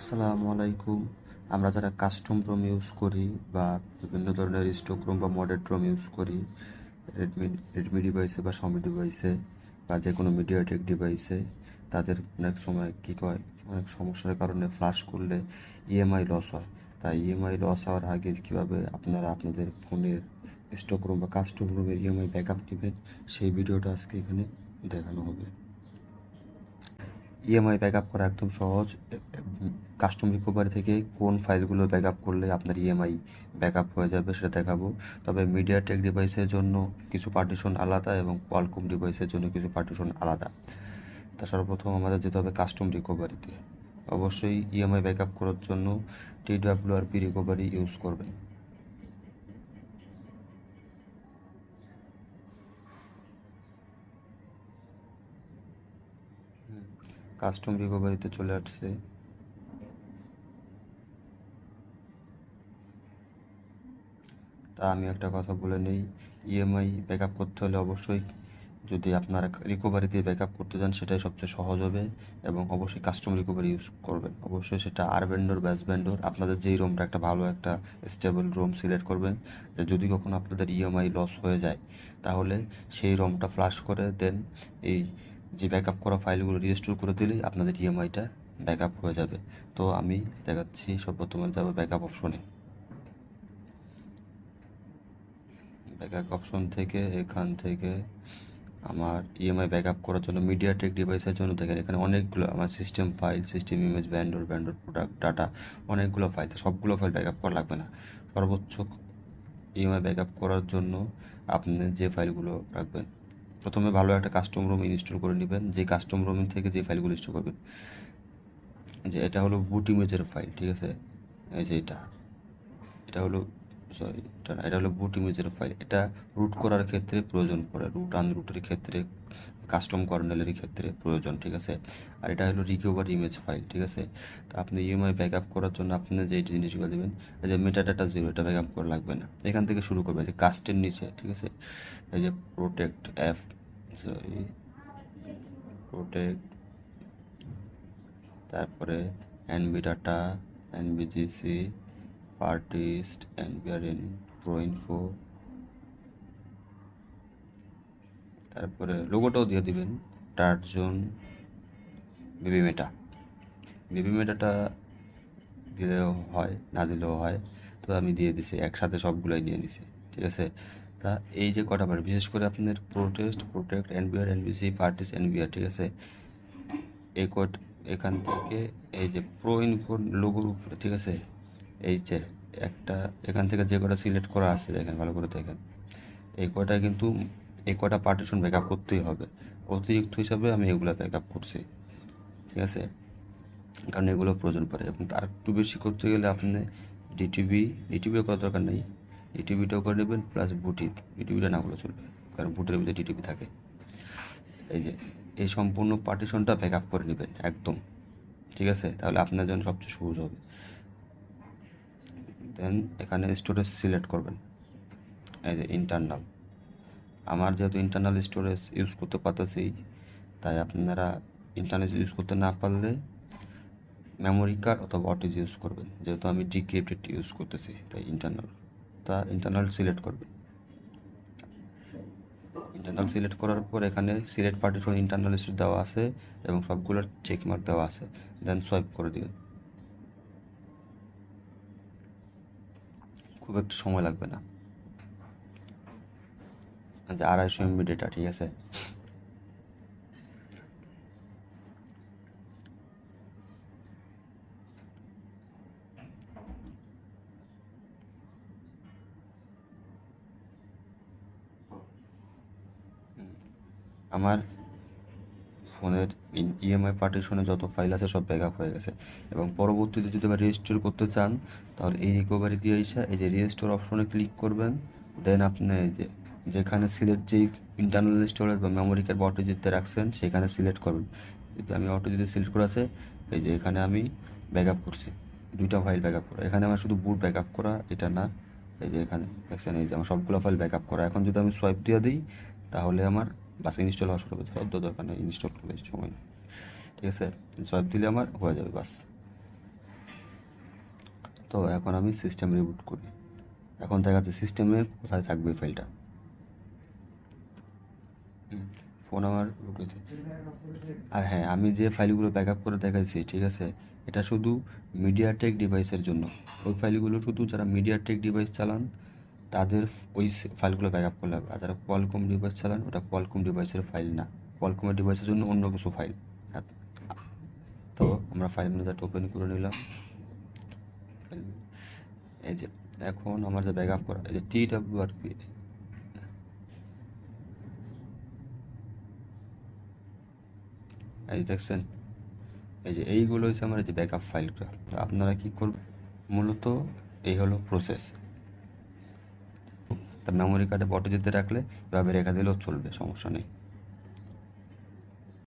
আসসালামু আলাইকুম। আমরা যারা কাস্টম রোম ইউজ করি বা বিভিন্ন ধরনের স্টক রোম বা মডেল রোম ইউজ করি রেডমি রেডমি ডিভাইসে বা সমি ডিভাইসে বা যে কোনো মিডিয়াটেক ডিভাইসে তাদের অনেক সময় কী কয়, অনেক সমস্যার কারণে ফ্লাশ করলে ইএমআই লস হয়। তাই ইএমআই লস হওয়ার আগে কীভাবে আপনারা আপনাদের ফোনের স্টক রুম বা কাস্টম রুমের ইএমআই ব্যাকআপ নেবেন, সেই ভিডিওটা আজকে এখানে দেখানো হবে। ইএমআই ব্যাকআপ করা একদম সহজ। কাস্টম রিকভারি থেকে কোন ফাইলগুলো ব্যাকআপ করলে আপনার ইএমআই ব্যাকআপ হয়ে যাবে সেটা দেখাবো। তবে মিডিয়া টেক ডিভাইসের জন্য কিছু পার্টিশন আলাদা এবং কোয়ালকম ডিভাইসের জন্য কিছু পার্টিশন আলাদা। তা সর্বপ্রথম আমাদের যেতে হবে কাস্টম রিকভারিতে অবশ্যই ইএমআই ব্যাকআপ করার জন্য T W R P recovery use করবেন। কাস্টম রিকভারিতে চলে আসছে। তা আমি একটা কথা বলে নেই ইএমআই ব্যাকআপ করতে হলে অবশ্যই যদি আপনারা রিকভারি দিয়ে ব্যাকআপ করতে চান সেটাই সবচেয়ে সহজ হবে এবং অবশ্যই কাস্টম রিকভারি ইউজ করবেন। অবশ্যই সেটা আর ভেন্ডর ব্যাস ভেন্ডর আপনাদের যেই রোমটা একটা ভালো একটা স্টেবল রোম সিলেক্ট করবেন, যে যদি কখনো আপনাদের ইএমআই লস হয়ে যায়, তাহলে সেই রোমটা ফ্লাশ করে দেন, এই যে ব্যাকআপ করা ফাইলগুলো রিস্টোর করে দিলেই আপনাদের ইএমআইটা ব্যাকআপ হয়ে যাবে। তো আমি দেখাচ্ছি সর্বপ্রথমে যাব ব্যাকআপ অপশনে ব্যাকআপ অপশন থেকে এখান থেকে আমার ইএমআই ব্যাকআপ করার জন্য মিডিয়া মিডিয়াটেক ডিভাইসের জন্য দেখেন, এখানে অনেকগুলো আমার system file system image vendor vendor product data অনেকগুলো ফাইল সবগুলো ফাইল ব্যাকআপ করা লাগবে না। সর্বোচ্চ ইএমআই ব্যাকআপ করার জন্য আপনি যে ফাইলগুলো রাখবেন প্রথমে ভালো একটা কাস্টম রুম ইনস্টল করে নেবেন, যে কাস্টম রুম থেকে যে ফাইলগুলো ইনস্টল করবেন। যে এটা হলো বুট ইমেজের ফাইল ঠিক আছে? এই যে এটা। এটা হলো সরি এটা এটা হলো বুট ইমেজের ফাইল এটা রুট করার ক্ষেত্রে প্রয়োজন পড়ে রুট আনরুটের ক্ষেত্রে। কাস্টম কর্নেলের ক্ষেত্রে প্রয়োজন, ঠিক আছে? আর এটা হলো রিকভার ইমেজ ফাইল ঠিক আছে? তো আপনি ইএমআই ব্যাক আপ করার জন্য আপনি যে জিনিসগুলো দেবেন, এই যে মেটা ডাটা জিরো এটা ব্যাক আপ করা লাগবে না। এখান থেকে শুরু করবেন, যে কাস্টের নিচে, ঠিক আছে? এই যে প্রোটেক্ট অ্যাপ সরি প্রোটেক্ট তারপরে এনবি ডাটা এনবিজিসি পার্টিস্ট এনবিআর ইন প্রো ইনফো তারপরে লোগোটাও দিয়ে দিবেন টার্জোন বেবি মেটা বেবি মেটাটা দিলেও হয়, না দিলেও হয়, তো আমি দিয়ে দিছি, একসাথে সবগুলোই নিয়ে নিছি ঠিক আছে? তা এই যে কটা বার, বিশেষ করে আপনার প্রোটেস্ট প্রোটেক্ট এনবিআর এনবিসি পার্টিস এনবিআর ঠিক আছে? এই কোড এখান থেকে এই যে প্রো ইনফোর লোগোর উপরে, ঠিক আছে? এই যে একটা, এখান থেকে যে কটা সিলেক্ট করা আছে, দেখেন, ভালো করে দেখেন। এই কটা কিন্তু এই কটা পার্টিশন ব্যাকআপ করতেই হবে। অতিরিক্ত হিসাবে আমি এগুলো ব্যাকআপ করছি। ঠিক আছে? কারণ এগুলো প্রয়োজন পড়ে। এবং তার একটু বেশি করতে গেলে আপনি ডিটিভি ডিটিভিও করার দরকার নেই। ডিটিভিটাও করে নেবেন প্লাস বুটি ডিটিভিটা না হলে চলবে কারণ বুটের ভিতরে ডিটিভি থাকে। এই যে, এই সম্পূর্ণ পার্টিশনটা ব্যাক আপ করে নেবেন, একদম। ঠিক আছে? তাহলে আপনার জন্য সবচেয়ে সহজ হবে। দেন এখানে স্টোরেজ সিলেক্ট করবেন। এই যে ইন্টারনাল আমার যেহেতু ইন্টারনাল স্টোরেজ ইউজ করতে পারতেছি, তাই আপনারা ইন্টারনাল ইউজ করতে না পারলে মেমোরি কার্ড অথবা অটিজ ইউজ করবেন। যেহেতু আমি ডিক্রিপ্টেড ইউজ করতেছি, তাই ইন্টারনাল তা ইন্টারনাল সিলেক্ট করবেন। ইন্টারনাল সিলেক্ট করার পর এখানে সিলেক্ট পার্টিশন ইন্টারনাল স্টোর দেওয়া আছে এবং সবগুলোর চেক মার্ক দেওয়া আছে। দেন সোয়াইপ করে দিবেন। খুব একটু সময় লাগবে না। আচ্ছা আড়াইশো এমবি ডেটা ঠিক আছে? আমার ফোনের ইএমআই পার্টিশনে যত ফাইল আছে সব ব্যাকআপ হয়ে গেছে। এবং পরবর্তীতে যদি আবার রেজিস্টোর করতে চান তাহলে এই রিকভারি দিয়ে এসে এই যে রেজিস্টোর অপশনে ক্লিক করবেন দেন আপনি এই যে যেখানে সিলেক্ট যেই ইন্টারনাল স্টোরেজ বা মেমোরি কার্ড বা অটো যেতে রাখছেন, সেখানে সিলেক্ট করবেন যদি আমি অটো যদি সিলেক্ট করা আছে, এই যে এখানে আমি ব্যাকআপ করছি। দুইটা ফাইল ব্যাকআপ করা। এখানে আমার শুধু বুট ব্যাক আপ করা, এটা না। এই যে এখানে দেখছেন, এই যে আমার সবগুলো ফাইল ব্যাক আপ করা। এখন যদি আমি সোয়াইপ দিয়ে দিই, তাহলে আমার বাস ইনস্টল হওয়া শুরু করতে সদ্য দরকার নেই ইনস্টল করতে সময়। ঠিক আছে? সোয়াইপ দিলে আমার হয়ে যাবে বাস তো এখন আমি সিস্টেম রিবুট করি। এখন দেখাচ্ছে সিস্টেমে কোথায় থাকবে ফাইলটা ফোন আমার ঢুকেছে। আর হ্যাঁ আমি যে ফাইলগুলো ব্যাক আপ করে দেখাইছি, ঠিক আছে? এটা শুধু মিডিয়াটেক ডিভাইসের জন্য। ওই ফাইলগুলো শুধু যারা মিডিয়াটেক ডিভাইস চালান, তাদের ওই ফাইলগুলো ব্যাক আপ করলে হবে। আর যারা কোয়ালকম ডিভাইস চালান, ওটা কোয়ালকম ডিভাইসের ফাইল না। কোয়ালকমের ডিভাইসের জন্য অন্য কিছু ফাইল। তো আমরা ফাইল ম্যানেজারটা ওপেন করে নিলাম। এই যে, এখন আমার যে ব্যাক আপ করা, এই যে টি ডাব্লিউ আর পি এই দেখছেন, এই যে এইগুলো হচ্ছে আমার যে ব্যাকআপ ফাইলগুলো আপনারা কি করবেন? মূলত এই হলো প্রসেস তা মেমোরি কার্ডে বটে যেতে রাখলে, এভাবে রেখা দিলেও চলবে, সমস্যা নেই।